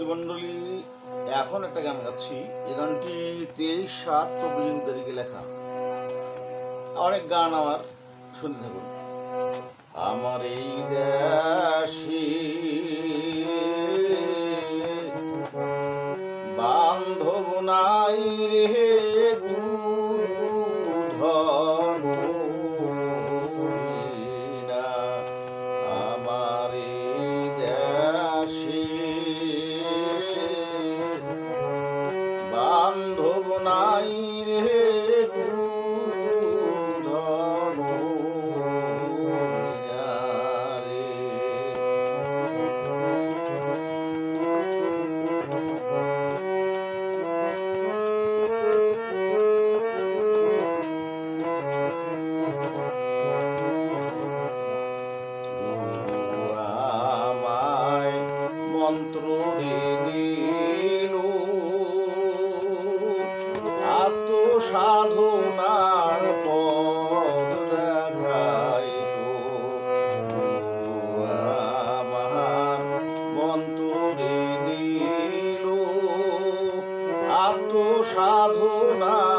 শ্রোতৃমণ্ডলী এখন একটা গান গাচ্ছি। এই গানটি তেইশ সাত চব্বিশ জুন তারিখে লেখা। অনেক গান আমার শুনতে থাকুন। আমার এই দেশি বান্ধব নাই রে ধন সাধনার পথ দেখাইল। আমার মন্ত্র নিল আত্ম সাধনার